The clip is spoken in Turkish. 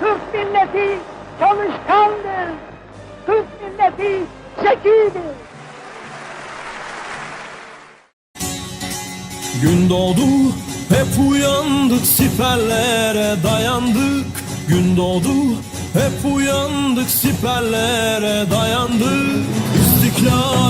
Türk milleti çalışkandır. Türk milleti zekidir. Gün doğdu hep uyandık siperlere dayandık Gün doğdu hep uyandık siperlere dayandık İstiklalin